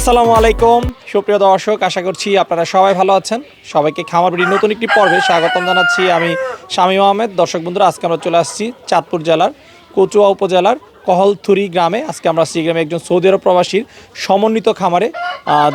আসসালামু আলাইকুম। সুপ্রিয় দর্শক, আশা করছি আপনারা সবাই ভালো আছেন। সবাইকে খামার বিড়ির নতুন একটি পর্বে স্বাগতম জানাচ্ছি আমি শামীম আহমেদ। দর্শক বন্ধুরা, আজকে আমরা চলে আসছি চাঁদপুর জেলার কচুয়া উপজেলার কহলথুরি গ্রামে। আজকে আমরা গ্রামে একজন সৌদি আরব প্রবাসীর সমন্বিত খামারে।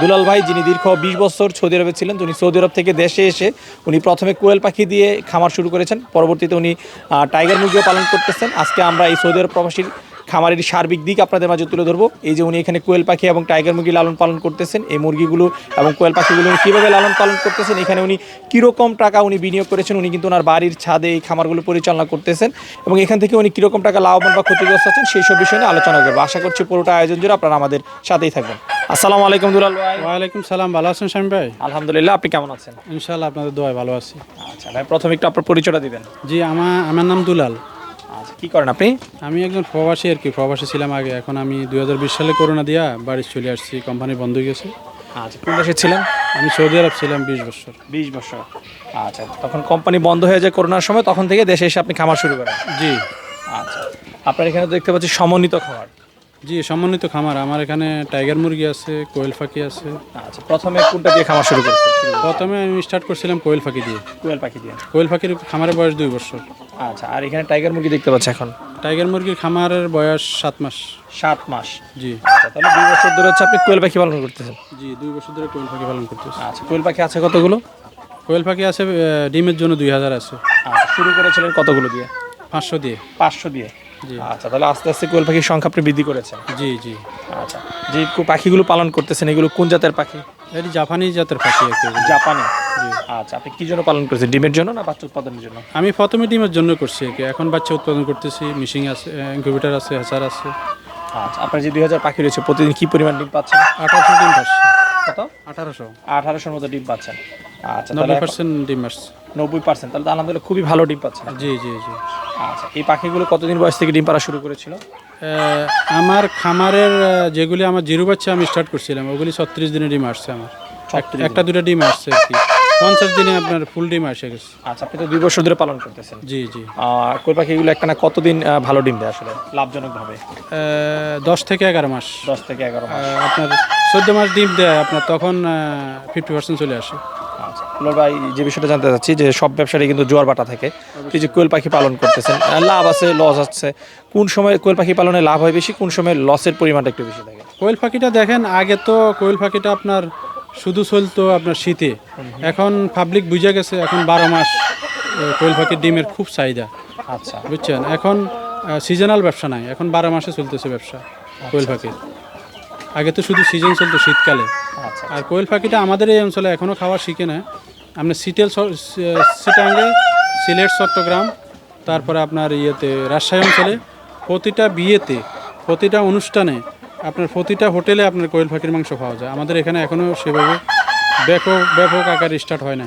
দুলাল ভাই, যিনি দীর্ঘ বিশ বছর সৌদি আরবে ছিলেন উনি সৌদি আরব থেকে দেশে এসে উনি প্রথমে কোয়েল পাখি দিয়ে খামার শুরু করেছেন। পরবর্তীতে উনি টাইগার মুরগিও পালন করতেছেন। আজকে আমরা এই সৌদি আরব প্রবাসীর খামারের সার্বিক দিক আপনাদের মাঝে তুলে ধরবো। এই যে উনি এখানে কোয়েল পাখি এবং টাইগার মুরগি লালন পালন করতেছেন এই মুরগিগুলো এবং কোয়েল পাখিগুলো উনি কীভাবে লালন পালন করতেছেন এখানে উনি কীরকম টাকা উনি বিনিয়োগ করেছেন উনি কিন্তু ওনার বাড়ির ছাদে এই খামারগুলো পরিচালনা করতেছেন এবং এখান থেকে উনি কীরকম টাকা লাভবান বা ক্ষতিগ্রস্ত আছেন সেই সব বিষয় নিয়ে আলোচনা করব। আশা করছি পুরোটা আয়োজন জুড়ে আপনারা আমাদের সাথেই থাকবেন। আসসালামু আলাইকুম দুলাল ভাই। ওয়ালাইকুম সালাম ভালো আছেন স্বামী ভাই? আলহামদুলিল্লাহ আপনি কেমন আছেন? ইনশাল্লাহ আপনাদের দোয়ায় ভালো আছি। আচ্ছা ভাই প্রথমে একটু আপনার পরিচয়টা দিবেন। জি আমার আমার নাম দুলাল। আচ্ছা কী করেন আপনি? আমি একজন প্রবাসী আর কি প্রবাসী ছিলাম আগে। এখন আমি দুই হাজার বিশ সালে করোনা দিয়া বাড়ি চলে আসছি কোম্পানি বন্ধ হয়ে গেছে। আচ্ছা কোন দেশে ছিলেন? আমি সৌদি আরব ছিলাম বিশ বছর। বিশ বছর আচ্ছা। তখন কোম্পানি বন্ধ হয়ে যায় করোনার সময় তখন থেকে দেশে এসে আপনি খামার শুরু করেন? জি। আচ্ছা। আপনার এখানে দেখতে পাচ্ছি সমন্বিত খামার। জি সমন্বিত খামার। আমার এখানে টাইগার মুরগি আছে কোয়েল পাখি আছে। আচ্ছা প্রথমে কোনটা দিয়ে খামার শুরু করছে প্রথমে আমি স্টার্ট করছিলাম কোয়েল পাখি দিয়ে। কোয়েল পাখি দিয়ে। কোয়েল পাখির খামারের বয়স দুই বছর। আচ্ছা আর এখানে টাইগার মুরগি দেখতে পাচ্ছি এখন? টাইগার মুরগির খামারের বয়স সাত মাস। সাত মাস। জি। আচ্ছা তাহলে দুই বছর ধরে হচ্ছে আপনি কোয়েল পাখি পালন করতেছেন? জি দুই বছর ধরে কোয়েল পাখি পালন করতেছি। আচ্ছা কোয়েল পাখি আছে কতগুলো? কোয়েল পাখি আছে ডিমের জন্য দুই হাজার আছে। আচ্ছা শুরু করেছিলেন কতগুলো দিয়ে? পাঁচশো দিয়ে। পাঁচশো দিয়ে। আচ্ছা তাহলে আস্তে আস্তে কোয়েল পাখির সংখ্যা আপনি বৃদ্ধি করেছেন। জি জি। আচ্ছা যে পাখিগুলো পালন করতেছেন এগুলো কোন জাতের পাখি? এটি জাপানি জাতের পাখি। জাপানি? আচ্ছা আপনি কি জন্য পালন করেছেন? ডিমের জন্য না বাচ্চা উৎপাদনের জন্য? আমি প্রথমে ডিমের জন্য করছি এখন বাচ্চা উৎপাদন করতেছি মিশিং আছে ইনকিউবেটার আছে হেসার আছে। আচ্ছা আপনার যে দুই হাজার পাখি রয়েছে প্রতিদিন কি পরিমাণ ডিম পাচ্ছেন? আঠারোশো ডিম পাচ্ছি। কত? আঠারোশো। আঠারোশোর মতো ডিম পাচ্ছেন। আচ্ছা নব্বই পার্সেন্ট ডিম আসছে। নব্বই পার্সেন্ট তাহলে আলহামদুলিল্লাহ খুবই ভালো ডিম পাচ্ছেন। জি জি জি। আচ্ছা এই পাখিগুলো কতদিন বয়স থেকে ডিম পাড়া শুরু করেছিল? আমার খামারের যেগুলি আমার জিরো বাচ্চা আমি স্টার্ট করছিলাম ওগুলি ছত্রিশ দিনে ডিম আসছে আমার। একটা দুটো ডিম আসছে আর কি। পঞ্চাশ দিনে আপনার ফুল ডিম আসে গেছে। আচ্ছা আপনি তো দুই বছর ধরে পালন করতেছেন। জি জি। আর কই পাখিগুলো একটা না কতদিন ভালো ডিম দেয় আসলে? লাভজনকভাবে? দশ থেকে এগারো মাস। দশ থেকে এগারো মাস। আপনার চোদ্দ মাস ডিম দেয় আপনার তখন ফিফটি পার্সেন্ট চলে আসে। আচ্ছা দুলাল ভাই যে বিষয়টা জানতে চাচ্ছি যে সব ব্যবসায়ী কিন্তু জোয়ার বাটা থাকে। এই যে কোয়েল পাখি পালন করতেছেন লাভ আছে লস আছে। কোন সময় কোয়েল পাখি পালনে লাভ হয় বেশি কোন সময় লসের পরিমাণটা একটু বেশি থাকে? কোয়েল পাখিটা দেখেন আগে তো কোয়েল পাখিটা আপনার শুধু চলতো আপনার শীতে। এখন পাবলিক বুঝে গেছে এখন বারো মাস কোয়েল পাখির ডিমের খুব চাহিদা। আচ্ছা। বুঝছেন? এখন সিজনাল ব্যবসা নাই এখন বারো মাসে চলতেছে ব্যবসা কোয়েল পাখির। আগে তো শুধু সিজন চলতো শীতকালে। আচ্ছা আর কোয়েল পাখিটা আমাদের এই অঞ্চলে এখনও খাওয়া শিখে না। আপনার সিটেল সিটাঙ্গে সিলেট চট্টগ্রাম তারপরে আপনার ইয়েতে রাজশাহী অঞ্চলে প্রতিটা বিয়েতে প্রতিটা অনুষ্ঠানে আপনার প্রতিটা হোটেলে আপনার কোয়েল পাখির মাংস পাওয়া যায়। আমাদের এখানে এখনও সেভাবে ব্যাপক ব্যাপক আকার স্টার্ট হয় না।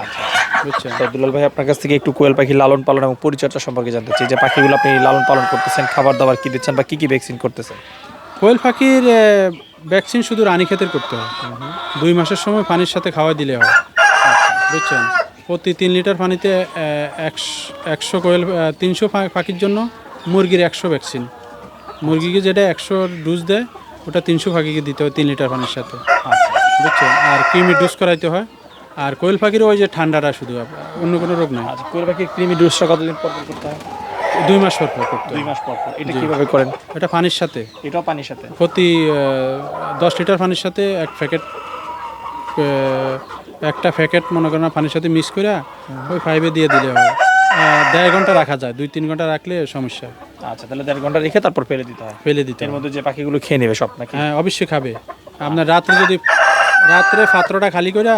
আচ্ছা। বুঝছেন? তো দুলাল ভাই আপনার কাছ থেকে একটু কোয়েল পাখি লালন পালন এবং পরিচর্যা সম্পর্কে জানতে চাই। যে পাখিগুলো আপনি লালন পালন করতেছেন খাবার দাবার কি দিচ্ছেন বা কি কি ভ্যাকসিন করতেছেন? কোয়েল পাখির ভ্যাকসিন শুধু রানীক্ষেতের করতে হয়। দুই মাসের সময় পানির সাথে খাওয়া দিলে হয়। বুঝছেন প্রতি তিন লিটার পানিতে একশ- কোয়েল তিনশো পাখির জন্য মুরগির একশো ভ্যাকসিন। মুরগিকে যেটা একশো ডোজ দেয় ওটা তিনশো পাখিকে দিতে হয় তিন লিটার পানির সাথে। বুঝছেন? আর কৃমি ডোজ করাইতে হয়। আর কোয়েল পাখির ওই যে ঠান্ডাটা শুধু অন্য কোনো রোগ নাই। আচ্ছা কোয়েল পাখির কৃমি ডোজটা কতদিন পর করতে হয়? দুই মাস পর পর করতে দুই মাস পর পর। এটা কীভাবে করেন? এটা পানির সাথে। এটাও পানির সাথে? প্রতি দশ লিটার পানির সাথে এক প্যাকেট একটা প্যাকেট মনে করেন পানির সাথে মিক্স করে ওই ফাইভে দিয়ে দিলে হয়। দেড় ঘণ্টা রাখা যায় দুই তিন ঘণ্টা রাখলে সমস্যা। আচ্ছা তাহলে দেড় ঘণ্টা রেখে তারপর ফেলে দিতে হয়। ফেলে দিতে এর মধ্যে যে পাখিগুলো খেয়ে নেবে সব নাকি? হ্যাঁ অবশ্যই খাবে। আপনার রাত্রে যদি রাত্রে পাত্রটা খালি করে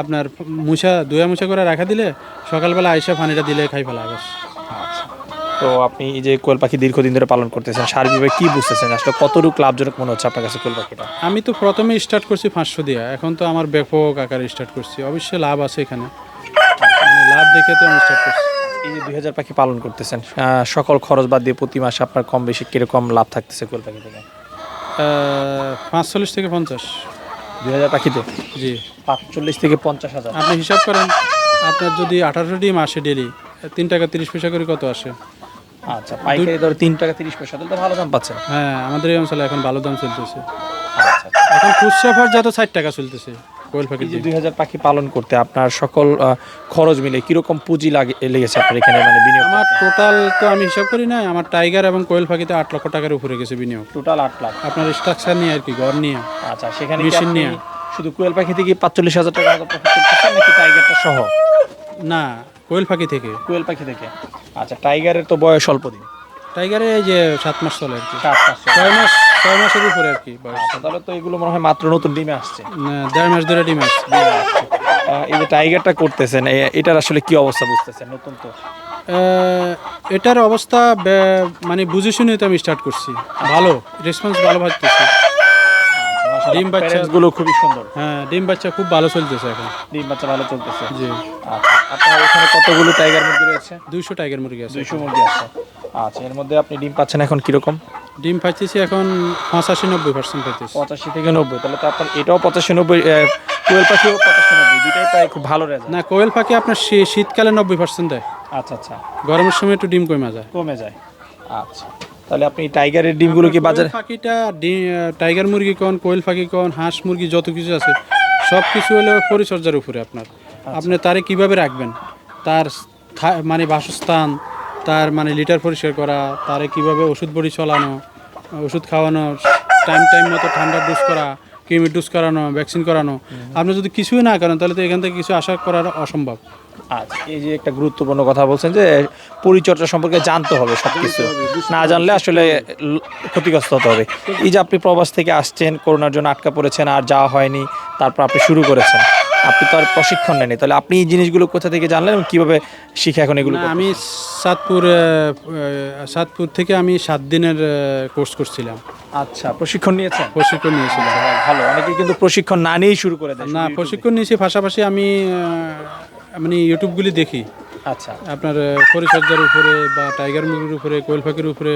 আপনার মুছা দুয়া মুছা করে রাখা দিলে সকালবেলা আইসা পানিটা দিলে খাই ফেলা তো আপনি এই যে কোয়েল পাখি দীর্ঘদিন ধরে পালন করতেছেন সার্বিকভাবে কি বুঝতেছেন? আসলে কতটুকু লাভজনক মনে হচ্ছে আপনার কাছে কোয়েল পাখিটা? আমি তো প্রথমে স্টার্ট করছি পাঁচশো দিয়ে এখন তো আমার ব্যাপক আকারে স্টার্ট করছি। অবশ্যই লাভ আছে এখানে। মানে লাভ দেখে তো আমি স্টার্ট করছি। এই যে দুই হাজার পাখি পালন করতেছেন সকল খরচ বাদ দিয়ে প্রতি মাসে আপনার কম বেশি কীরকম লাভ থাকতেছে কোয়েল পাখি থেকে? পাঁচচল্লিশ থেকে পঞ্চাশ। দুই হাজার পাখিতে? জি। পাঁচচল্লিশ থেকে পঞ্চাশ হাজার। আপনি হিসাব করেন আপনার যদি আঠারোটি মাসে ডেলি তিন টাকা তিরিশ পয়সা করে কত আসে? আচ্ছা পাইকারি ধরো তিন টাকা তিরিশ পয়সা তাহলে তো ভালো দাম পাচ্ছেন। হ্যাঁ আমাদের এই অঞ্চলে এখন ভালো দাম চলতেছে। আচ্ছা এখন খুচরা ফর যত ষাট টাকা চলতেছে কোয়েল যে দুই হাজার পাখি পালন করতে আপনার সকল খরচ মিলে কীরকম পুঁজি লাগে লেগেছে আপনার এখানে মানে বিনিয়োগ আমার টোটাল তো আমি হিসাব করি না আমার টাইগার এবং কোয়েল পাখিতে আট লক্ষ টাকার উপরে গেছে বিনিয়োগ। টোটাল আট লাখ। আপনার স্ট্রাকচার নিয়ে আর কি ঘর নিয়ে। আচ্ছা সেখানে মেশিন নিয়ে। শুধু কোয়েল পাখি থেকে পাঁচচল্লিশ হাজার টাকা প্রফিট করতেছেন নাকি টাইগারটা সহ? না কোয়েল পাখি থেকে? কোয়েল পাখি থেকে। আচ্ছা টাইগারের তো বয়স অল্প দিন। টাইগারে এই যে সাত মাস চলে আর কি। সাত মাস ছয় মাস ছয় মাসের উপরে আর কি বয়স। আচ্ছা, তাহলে তো এগুলো মনে হয় মাত্র নতুন ডিমে আসছে। না, দেড় মাস ধরে ডিম আসছে। এই যে টাইগারটা করতেছেন এটার আসলে কি অবস্থা বুঝতেছেন নতুন তো? এটার অবস্থা মানে বুঝে শুনে তো আমি স্টার্ট করছি। ভালো রেসপন্স ভালো পাচ্ছি ডিম বাচ্চা- গুলো খুবই সুন্দর। হ্যাঁ ডিম বাচ্চা খুব ভালো চলতেছে এখন। ডিম বাচ্চা ভালো চলতেছে। জি। আচ্ছা আপনার এখানে কতগুলো টাইগার মুরগি রয়েছে? দুইশো টাইগার মুরগি আছে। দুইশো মুরগি আছে। আচ্ছা এর মধ্যে আপনি ডিম পাচ্ছেন এখন কীরকম? ডিম পাচ্ছি এখন পঁচাশি নব্বই পার্সেন্ট পাইতেছি পঁচাশি থেকে নব্বই তাহলে তো আপনার এটাও পঁচাশি নব্বই কোয়েল পাখিও পঁচাশি নব্বই দুইটাই প্রায় খুব ভালো রেজাল্ট না কোয়েল পাখি আপনার শীতকালে নব্বই পার্সেন্ট দেয়। আচ্ছা আচ্ছা। গরমের সময় একটু ডিম কমে যায়। কমে যায়। আচ্ছা। তাহলে আপনি টাইগারের ডিমগুলো কি বাজারে পাখিটা টাইগার মুরগি কোন কোয়েল পাখি কোন হাঁস মুরগি যত কিছু আছে সব কিছু হলো পরিচর্যার উপরে আপনার। আপনি তারে কীভাবে রাখবেন? তার মানে বাসস্থান তার মানে লিটার পরিষ্কার করা তারে কীভাবে ওষুধ বড়ি চলানো ওষুধ খাওয়ানো টাইম টাইম মতো ঠান্ডা ডুস করা কৃমির ডোজ করানো ভ্যাকসিন করানো আপনি যদি কিছুই না করেন তাহলে তো এখান থেকে কিছু আশা করা অসম্ভব। আচ্ছা এই যে একটা গুরুত্বপূর্ণ কথা বলছেন যে পরিচর্যা সম্পর্কে জানতে হবে সব কিছু না জানলে আসলে ক্ষতিগ্রস্ত হতে হবে। এই যে আপনি প্রবাস থেকে আসছেন করোনার জন্য আটকা পড়েছেন আর যাওয়া হয়নি তারপর আপনি শুরু করেছেন আপনি তো আর প্রশিক্ষণ নেননি তাহলে আপনি এই জিনিসগুলো কোথা থেকে জানলেন এবং কীভাবে শিখে এখন এগুলো আমি সাতপুর সাতপুর থেকে আমি সাত দিনের কোর্স করছিলাম। আচ্ছা প্রশিক্ষণ নিয়েছেন? প্রশিক্ষণ নিয়েছিলাম। ভালো। অনেকে কিন্তু প্রশিক্ষণ না নিয়েই শুরু করে দেয় না প্রশিক্ষণ নিয়েছি পাশাপাশি আমি মানে ইউটিউবগুলি দেখি। আচ্ছা। আপনার পরিচর্যার উপরে বা টাইগার মুরগির উপরে কোয়েল পাখির উপরে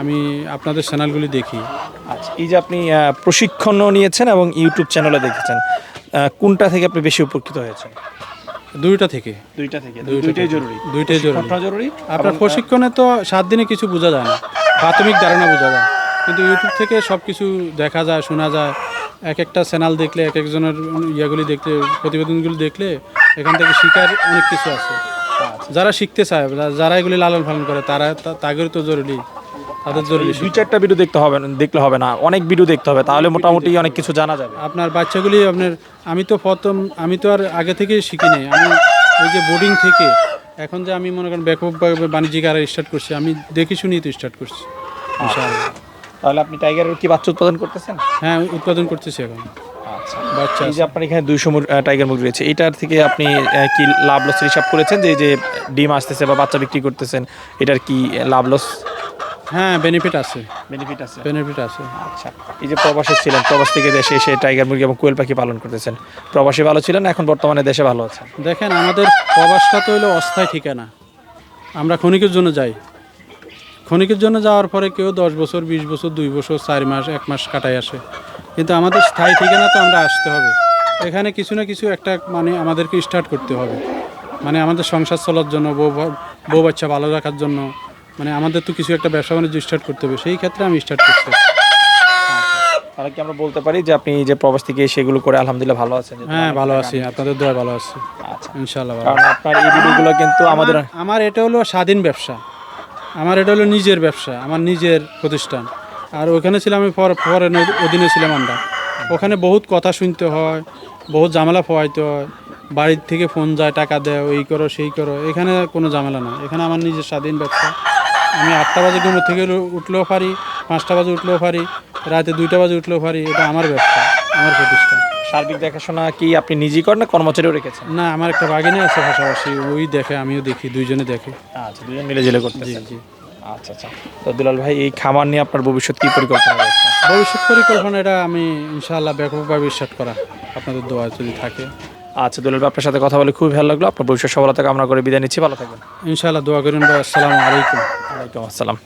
আমি আপনাদের চ্যানেলগুলি দেখি। আচ্ছা এই যে আপনি প্রশিক্ষণও নিয়েছেন এবং ইউটিউব চ্যানেলে দেখেছেন কোনটা থেকে আপনি বেশি উপকৃত হয়েছেন? দুইটা থেকে। দুইটা থেকে দুইটা দুইটাই জরুরি। দুইটাই জরুরি। আপনার প্রশিক্ষণে তো সাত দিনে কিছু বোঝা যায় না। প্রাথমিক ধারণা বোঝা যায়। কিন্তু ইউটিউব থেকে সব কিছু দেখা যায় শোনা যায়। এক একটা চ্যানেল দেখলে এক একজনের ইয়েগুলি দেখলে প্রতিবেদনগুলি দেখলে এখান থেকে শিকার অনেক কিছু আছে। আচ্ছা। যারা শিখতে চায় যারা এগুলি লালন পালন করে তারা তাদের তো জরুরি তাদের জরুরি দুই চারটা ভিডিও দেখতে হবে না দেখলে হবে না। অনেক ভিডিও দেখতে হবে তাহলে মোটামুটি অনেক কিছু জানা যাবে। আপনার বাচ্চাগুলি আপনার আমি তো প্রথম আমি তো আর আগে থেকে শিখি নাই। আমি ওই যে বোর্ডিং থেকে এখন যে আমি মনে করেন ব্যাপকভাবে বাণিজ্যিক আর স্টার্ট করছি আমি দেখে শুনেই তো স্টার্ট করছি। ইনশাআল্লাহ। তাহলে আপনি টাইগারের কি বাচ্চা উৎপাদন করতেছেন? হ্যাঁ উৎপাদন করতেছি এখন। আচ্ছা। বাচ্চা এই যে আপনার এখানে দুইশো টাইগার মুরগি রয়েছে এটার থেকে আপনি কি লাভ লস হিসাব করেছেন যে এই যে ডিম আসতেছে বা বাচ্চা বিক্রি করতেছেন এটার কি লাভ লস হ্যাঁ বেনিফিট আছে। বেনিফিট আছে। বেনিফিট আছে। আচ্ছা। এই যে প্রবাসে ছিলেন প্রবাস থেকে দেশে এসে টাইগার মুরগি এবং কোয়েল পাখি পালন করতেছেন। প্রবাসে ভালো ছিলেন এখন বর্তমানে দেশে ভালো আছেন? দেখেন আমাদের প্রবাসটা তো হলো অস্থায়ী ঠিকানা। আমরা ক্ষণিকের জন্য যাই। ক্ষণিকের জন্য যাওয়ার পরে কেউ দশ বছর বিশ বছর দুই বছর চার মাস এক মাস কাটাই আসে। কিন্তু আমাদের স্থায়ী ঠিকানা তো আমরা আসতে হবে। এখানে কিছু না কিছু একটা মানে আমাদেরকে স্টার্ট করতে হবে। মানে আমাদের সংসার চলার জন্য বউ বউ বাচ্চা ভালো রাখার জন্য মানে আমাদের তো কিছু একটা ব্যবসা বাণিজ্য স্টার্ট করতে হবে। সেই ক্ষেত্রে আমি স্টার্ট করতে তাহলে কি আমরা বলতে পারি যে আপনি যে প্রবাস থেকে সেগুলো করে আলহামদুলিল্লাহ ভালো আছেন? হ্যাঁ ভালো আছি। আপনাদের দোয়া ভালো আছি। আচ্ছা। কারণ আপনার এই ভিডিওগুলো কিন্তু আমাদের আমার এটা হলো স্বাধীন ব্যবসা। আমার এটা হলো নিজের ব্যবসা, আমার নিজের প্রতিষ্ঠান। আর ওখানে ছিলাম আমি ফর ফরেন অধীনে ছিলাম আমরা। ওখানে বহুত কথা শুনতে হয়, বহুত ঝামেলা পোহাইতে হয়। বাড়ির থেকে ফোন যায়, টাকা দেয় এই করো, সেই করো। এখানে কোনো ঝামেলা না এখানে আমার নিজের স্বাধীন ব্যবসা। আমি আটটা বাজে ঘুমের থেকে উঠলেও পারি, পাঁচটা বাজে উঠলেও পারি, রাতে দুইটা বাজে উঠলেও পারি, এটা আমার ব্যবসা। আমার প্রতিষ্ঠান সার্বিক দেখাশোনা কি আপনি নিজেই করেন না কর্মচারীও রেখেছেন? না আমার একটা বাগিনী আছে পাশাপাশি ওই দেখে আমিও দেখি দুইজনে দেখে। আচ্ছা দুজন মিলে জেলে করতে জি জি। আচ্ছা আচ্ছা। তো দুলাল ভাই এই খামার নিয়ে আপনার ভবিষ্যৎ কি পরিকল্পনা রয়েছে? ভবিষ্যৎ পরিকল্পনা এটা আমি ইনশাআল্লাহ ব্যাপকভাবে স্টার্ট করা আপনাদের দোয়া যদি থাকে। আচ্ছা দুলাল ভাই আপনার সাথে কথা বলে খুবই ভালো লাগল। আপনার ভবিষ্যৎ সফলতা কামনা করে বিদায় নিচ্ছি। ভালো থাকবেন। ইনশাআল্লাহ দোয়া করেন ভাই। আসসালামু আলাইকুম। ওয়ালাইকুম আসসালাম।